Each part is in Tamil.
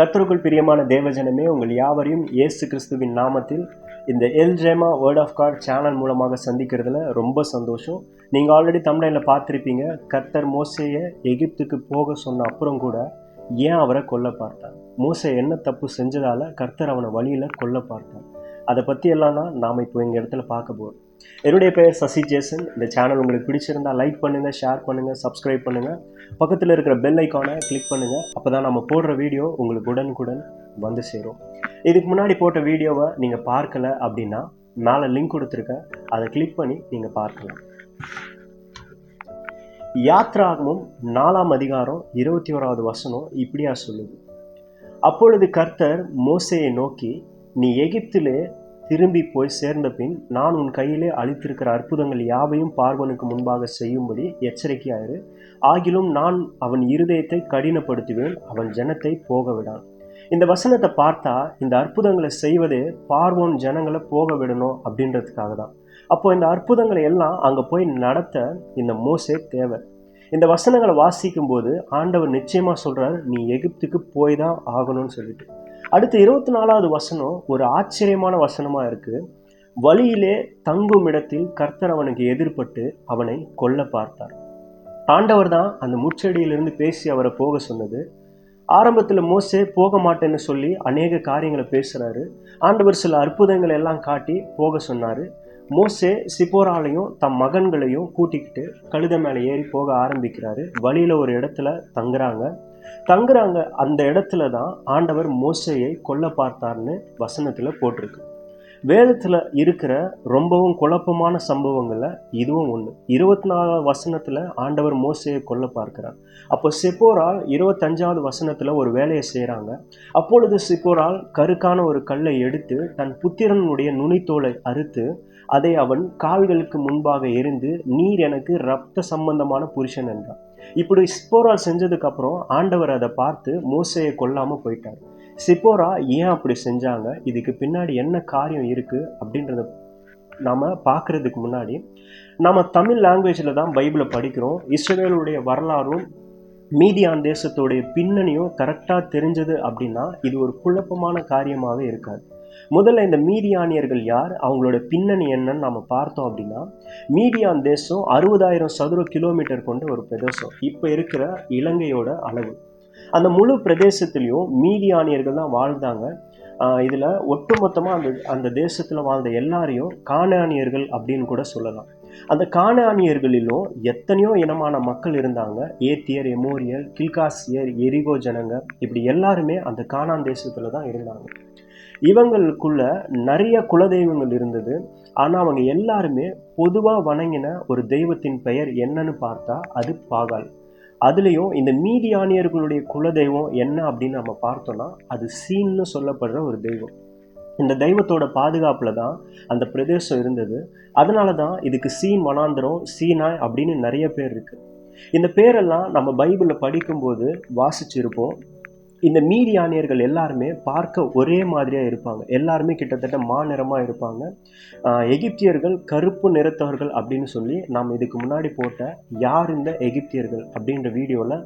கர்த்தருக்குள் பிரியமான தேவஜனமே உங்கள் யாவரையும் இயேசு கிறிஸ்துவின் நாமத்தில் இந்த எல் ஜேமா வேர்ட் ஆஃப் கார்ட் சேனல் மூலமாக சந்திக்கிறதுல ரொம்ப சந்தோஷம். நீங்கள் ஆல்ரெடி தமிழில் பார்த்துருப்பீங்க கர்த்தர் மோசையை எகிப்துக்கு போக சொன்ன அப்புறம் கூட ஏன் அவரை கொல்ல பார்த்தார்? மோசை என்ன தப்பு செஞ்சதால கர்த்தர் அவனை வழியில் கொல்ல பார்த்தார். அதை பற்றி எல்லாம் தான் நாம் இப்போ எங்கள் இடத்துல பார்க்க போகிறோம் என்னுடைய பெயர் சசி ஜேசன் இந்த சேனல் உங்களுக்கு பிடிச்சிருந்தா லைக் பண்ணுங்கள் ஷேர் பண்ணுங்கள் சப்ஸ்கிரைப் பண்ணுங்கள் பக்கத்தில் இருக்கிற பெல் ஐக்கானை கிளிக் பண்ணுங்கள் அப்போ தான் நம்ம போடுற வீடியோ உங்களுக்கு உடனுக்குடன் வந்து சேரும். இதுக்கு முன்னாடி போட்ட வீடியோவை நீங்கள் பார்க்கல அப்படின்னா மேலே லிங்க் கொடுத்துருக்கேன். அதை கிளிக் பண்ணி நீங்கள் பார்க்கலாம். யாத்ராகமும் நாலாம் அதிகாரம் இருபத்தி ஓராவது வசனம் இப்படியா சொல்லுது. அப்பொழுது கர்த்தர் மோசையை நோக்கி நீ எகிப்திலே திரும்பி போய் சேர்ந்த பின் நான் உன் கையிலே அளித்திருக்கிற அற்புதங்கள் யாவையும் பார்வனுக்கு முன்பாக செய்யும்படி எச்சரிக்கையாயிரு. ஆகிலும் நான் அவன் இருதயத்தை கடினப்படுத்துவேன் அவன் ஜனத்தை போக விடான் இந்த வசனத்தை பார்த்தா இந்த அற்புதங்களை செய்வதே பார்வோன் ஜனங்களை போக விடணும் அப்படின்றதுக்காக தான். அப்போ இந்த அற்புதங்களை எல்லாம் அங்கே போய் நடத்த இந்த மோசே தேவை. இந்த வசனங்களை வாசிக்கும் போது ஆண்டவர் நிச்சயமாக சொல்கிறார் நீ எகிப்துக்கு போய் தான் ஆகணும்னு சொல்லிட்டு. அடுத்து இருபத்தி நாலாவது வசனம் ஒரு ஆச்சரியமான வசனமாக இருக்குது வழியிலே தங்கும் இடத்தில் கர்த்தர் அவனுக்கு எதிர்பட்டு அவனை கொல்ல பார்த்தார். ஆண்டவர் தான் அந்த முச்செடியிலிருந்து பேசி அவரை போக சொன்னது. ஆரம்பத்தில் மோசே போக மாட்டேன்னு சொல்லி அநேக காரியங்களை பேசுகிறாரு ஆண்டவர் சில அற்புதங்களை எல்லாம் காட்டி போக சொன்னார். மோசே சிப்போராலையும் தம் மகன்களையும் கூட்டிக்கிட்டு கழுத மேலே ஏறி போக ஆரம்பிக்கிறாரு. வழியில் ஒரு இடத்துல தங்குறாங்க. தங்குறாங்க. அந்த இடத்துல தான் ஆண்டவர் மோசையை கொல்ல பார்த்தார்னு வசனத்தில் போட்டிருக்கு. வேதத்தில் இருக்கிற ரொம்பவும் குழப்பமான சம்பவங்களில் இதுவும் ஒன்று இருபத்தி நாலாவது வசனத்தில் ஆண்டவர் மோசையை கொல்ல பார்க்கிறார். அப்போ சிப்போரால் இருபத்தஞ்சாவது வசனத்தில் ஒரு வேலையை செய்கிறாங்க அப்பொழுது சிப்போரால் கருக்கான ஒரு கல்லை எடுத்து தன் புத்திரனுடைய நுனித்தோலை அறுத்து அதை அவன் கால்களுக்கு முன்பாக எரிந்து நீர் எனக்கு ரத்த சம்பந்தமான புருஷன் என்றான். இப்படி சிப்போரால் செஞ்சதுக்கப்புறம் ஆண்டவர் அதை பார்த்து மோசையை கொல்லாமல் போயிட்டார். சிப்போரா ஏன் அப்படி செஞ்சாங்க? இதுக்கு பின்னாடி என்ன காரியம் இருக்குது அப்படின்றத நாம் பார்க்குறதுக்கு முன்னாடி நம்ம தமிழ் லாங்குவேஜில் தான் பைபிளை படிக்கிறோம். இஸ்ரேலுடைய வரலாறும் மீதியான் தேசத்துடைய பின்னணியும் கரெக்டாக தெரிஞ்சது அப்படின்னா இது ஒரு குழப்பமான காரியமாகவே இருக்காது. முதல்ல இந்த மீதியானியர்கள் யார்? அவங்களோட பின்னணி என்னன்னு நம்ம பார்த்தோம் அப்படின்னா மீடியான் தேசம் அறுபதாயிரம் சதுர கிலோமீட்டர் கொண்ட ஒரு பிரதேசம். இப்போ இருக்கிற இலங்கையோட அளவு. அந்த முழு பிரதேசத்துலேயும் மீதியானியர்கள் தான் வாழ்ந்தாங்க. இதில் ஒட்டுமொத்தமாக அந்த அந்த தேசத்தில் வாழ்ந்த எல்லாரையும் காணானியர்கள் அப்படின்னு கூட சொல்லலாம். அந்த காணானியர்களிலும் எத்தனையோ இனமான மக்கள் இருந்தாங்க. ஏத்தியர் எமோரியல் கில்காசியர் எரிகோ ஜனங்க இப்படி எல்லாருமே அந்த காணான் தேசத்தில் தான் இருந்தாங்க. இவங்களுக்குள்ள நிறைய குலதெய்வங்கள் இருந்தது. ஆனால் அவங்க எல்லாருமே பொதுவாக வணங்கின ஒரு தெய்வத்தின் பெயர் என்னன்னு பார்த்தா அது பாகால். அதுலேயும் இந்த மீதியானியர்களுடைய குலதெய்வம் என்ன அப்படின்னு நம்ம பார்த்தோம்னா அது சீன்னு சொல்லப்படுற ஒரு தெய்வம். இந்த தெய்வத்தோட பாதுகாப்பில் தான் அந்த பிரதேசம் இருந்தது. அதனால தான் இதுக்கு சீன் வனாந்திரம் சீனாய் அப்படின்னு நிறைய பேர் இருக்குது இந்த பேரெல்லாம் நம்ம பைபிளில் படிக்கும்போது வாசிச்சிருப்போம். இந்த மீதியானியர்கள் எல்லாருமே பார்க்க ஒரே மாதிரியாக இருப்பாங்க. எல்லாருமே கிட்டத்தட்ட மா நிறமாக இருப்பாங்க எகிப்தியர்கள் கருப்பு நிறத்தவர்கள் அப்படின்னு சொல்லி நாம் இதுக்கு முன்னாடி போட்ட யார் இந்த எகிப்தியர்கள் அப்படின்ற வீடியோவில்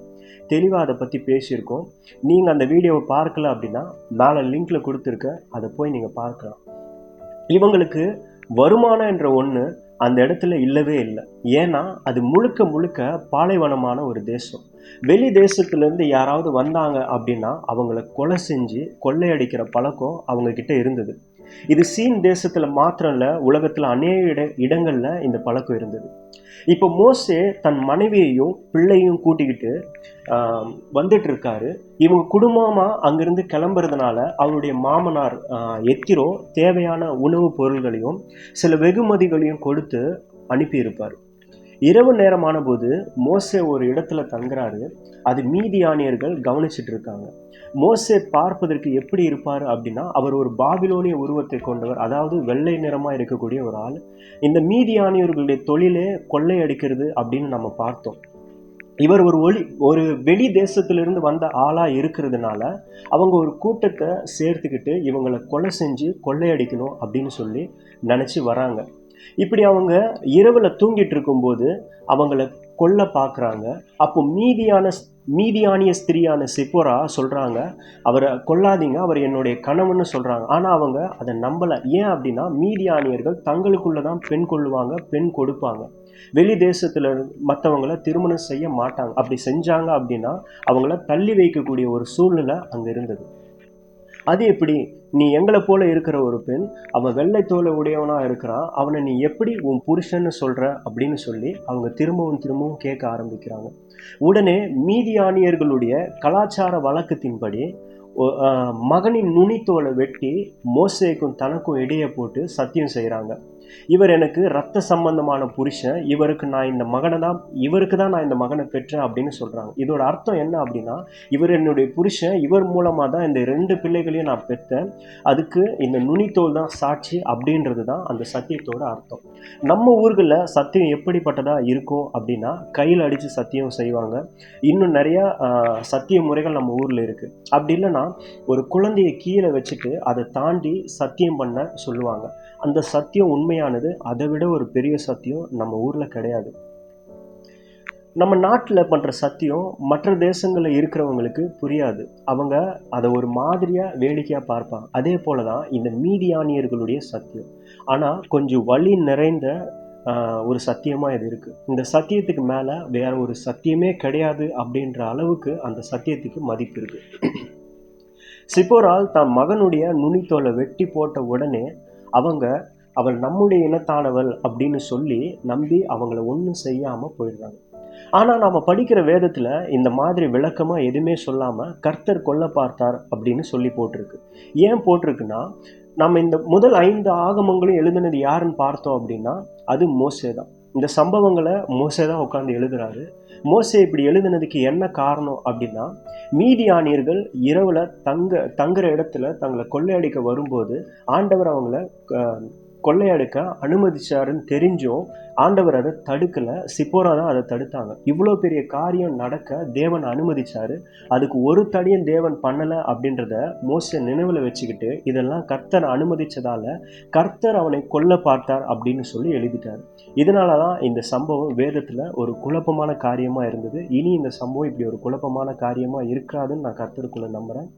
தெளிவாக அதை பற்றி பேசியிருக்கோம். நீங்கள் அந்த வீடியோவை பார்க்கல அப்படின்னா மேலே லிங்க்கில் கொடுத்துருக்க அதை போய் நீங்கள் பார்க்கலாம். இவங்களுக்கு வருமானம் என்ற ஒன்று அந்த இடத்துல இல்லவே இல்லை. ஏன்னா அது முழுக்க முழுக்க பாலைவனமான ஒரு தேசம். வெளி தேசத்துலேருந்து யாராவது வந்தாங்க அப்படின்னா அவங்கள கொலை செஞ்சு கொள்ளையடிக்கிற பழக்கம் அவங்கக்கிட்ட இருந்தது. இது சீன் தேசத்தில் மாத்திரம் இல்லை உலகத்தில் அநேக இட இடங்களில் இந்த பழக்கம் இருந்தது. இப்போ மோசே தன் மனைவியையும் பிள்ளையும் கூட்டிக்கிட்டு வந்துட்டு இருக்காரு இவங்க குடும்பமாக அங்கிருந்து கிளம்புறதுனால அவருடைய மாமனார் எத்திரோ தேவையான உணவுப் பொருள்களையும் சில வெகுமதிகளையும் கொடுத்து அனுப்பியிருப்பார். இரவு நேரமான போது மோசே ஒரு இடத்துல தங்குறாரு. அது மீதியானியர்கள் கவனிச்சிட்டு இருக்காங்க மோசே பார்ப்பதற்கு எப்படி இருப்பார் அப்படின்னா அவர் ஒரு பாபிலோனிய உருவத்தை கொண்டவர் அதாவது வெள்ளை நிறமாக இருக்கக்கூடிய ஒரு ஆள். இந்த மீதியானியர்களுடைய தொழிலே கொள்ளையடிக்கிறது அப்படின்னு நம்ம பார்த்தோம். இவர் ஒரு ஒளி ஒரு வெளி தேசத்திலிருந்து வந்த ஆளாக இருக்கிறதுனால அவங்க ஒரு கூட்டத்தை சேர்த்துக்கிட்டு இவங்களை கொலை செஞ்சு கொள்ளையடிக்கணும் அப்படின்னு சொல்லி நினச்சி வராங்க. இப்படி அவங்க இரவில் தூங்கிட்டு இருக்கும்போது அவங்கள கொல்ல பார்க்குறாங்க அப்போ மீதியான மீதியானிய ஸ்திரியான சிப்போரா சொல்கிறாங்க அவரை கொல்லாதீங்க அவர் என்னுடைய கணவன்னு சொல்கிறாங்க ஆனால் அவங்க அதை நம்பலை. ஏன் அப்படின்னா மீதியானியர்கள் தங்களுக்குள்ளே தான் பெண் கொள்ளுவாங்க பெண் கொடுப்பாங்க. வெளி தேசத்தில் மற்றவங்கள திருமணம் செய்ய மாட்டாங்க. அப்படி செஞ்சாங்க அப்படின்னா அவங்கள தள்ளி வைக்கக்கூடிய ஒரு சூழ்நிலை அங்கே இருந்தது. அது எப்படி நீ எங்களை போல இருக்கிற ஒரு பெண் அவன் வெள்ளை தோலை உடையவனா இருக்கிறான். அவனை நீ எப்படி உன் புருஷன்னு சொல்ற அப்படின்னு சொல்லி அவங்க திரும்பவும் திரும்பவும் கேட்க ஆரம்பிக்கிறாங்க. உடனே மீதியானியர்களுடைய கலாச்சார வழக்கத்தின்படி மகனின் நுனித்தோலை வெட்டி மோசேக்கும் தனக்கும் இடையே போட்டு சத்தியம் செய்கிறாங்க இவர் எனக்கு ரத்த சம்பந்தமான புருஷன் இவருக்கு நான் இந்த மகனை தான் இவருக்கு தான் நான் இந்த மகனை பெற்றேன் அப்படின்னு சொல்கிறாங்க இதோட அர்த்தம் என்ன அப்படின்னா இவர் என்னுடைய புருஷன் இவர் மூலமாக தான் இந்த ரெண்டு பிள்ளைகளையும் நான் பெற்றேன். அதுக்கு இந்த நுனித்தோல் தான் சாட்சி அப்படின்றது தான் அந்த சத்தியத்தோட அர்த்தம். நம்ம ஊர்களில் சத்தியம் எப்படிப்பட்டதாக இருக்கும் அப்படின்னா கையில் அடித்து சத்தியம் செய்வாங்க. இன்னும் நிறையா சத்திய முறைகள் நம்ம ஊரில் இருக்குது அப்படி இல்லைன்னா ஒரு குழந்தையை கீழே வச்சுட்டு அதை தாண்டி சத்தியம் பண்ண சொல்லுவாங்க. அந்த சத்தியம் உண்மையானது அதை விட ஒரு பெரிய சத்தியம் நம்ம ஊரில் கிடையாது. நம்ம நாட்டில் பண்ணுற சத்தியம் மற்ற தேசங்களில் இருக்கிறவங்களுக்கு புரியாது. அவங்க அதை ஒரு மாதிரியாக வேடிக்கையாக பார்ப்பாங்க. அதே போல தான் இந்த மீதியானியர்களுடைய சத்தியம். ஆனால் கொஞ்சம் வழி நிறைந்த ஒரு சத்தியமாக இது இருக்குது இந்த சத்தியத்துக்கு மேலே வேற ஒரு சத்தியமே கிடையாது அப்படின்ற அளவுக்கு அந்த சத்தியத்துக்கு மதிப்பு இருக்குது சிப்போரால் தன் மகனுடைய நுனித்தோலை வெட்டி போட்ட உடனே அவங்க அவள் நம்முடைய இனத்தானவள் அப்படின்னு சொல்லி நம்பி அவங்கள ஒன்றும் செய்யாமல் போயிடுறாங்க. ஆனால் நாம் படிக்கிற வேதத்தில் இந்த மாதிரி விளக்கமாக எதுவுமே சொல்லாமல் கர்த்தர் கொல்ல பார்த்தார் அப்படின்னு சொல்லி போட்டிருக்கு. ஏன் போட்டிருக்குன்னா நம்ம இந்த முதல் ஐந்து ஆகமங்களும் எழுதுனது யாருன்னு பார்த்தோம் அப்படின்னா அது மோசே தான். இந்த சம்பவங்களை மோசே தான் உட்காந்து எழுதுறாரு. மோசே இப்படி எழுதுனதுக்கு என்ன காரணம் அப்படின்னா மீதியானியர்கள் இரவில் தங்க தங்குற இடத்துல தங்களை கொள்ளையடிக்க வரும்போது ஆண்டவர் அவங்கள கொள்ளையடிக்க அனுமதிச்சாருன்னு தெரிஞ்சும் ஆண்டவர் அதை தடுக்கல. சிப்போரா தான் அதை தடுத்தாங்க. இவ்வளோ பெரிய காரியம் நடக்க தேவன் அனுமதிச்சாரு. அதுக்கு ஒரு தடியும் தேவன் பண்ணலை அப்படின்றத மோச நினைவில் வச்சுக்கிட்டு இதெல்லாம் கர்த்தர் அனுமதிச்சதால கர்த்தர் அவனை கொல்ல பார்த்தார் அப்படின்னு சொல்லி எழுதிட்டார். இதனால தான் இந்த சம்பவம் வேதத்தில் ஒரு குழப்பமான காரியமாக இருந்தது. இனி இந்த சம்பவம் இப்படி ஒரு குழப்பமான காரியமாக இருக்காதுன்னு நான் கர்த்தருக்குள்ளே நம்புகிறேன்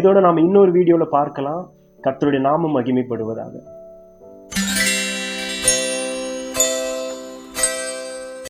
இதோட நாம் இன்னொரு வீடியோவில் பார்க்கலாம். கர்த்தருடைய நாமம் மகிமைப்படுவதாக.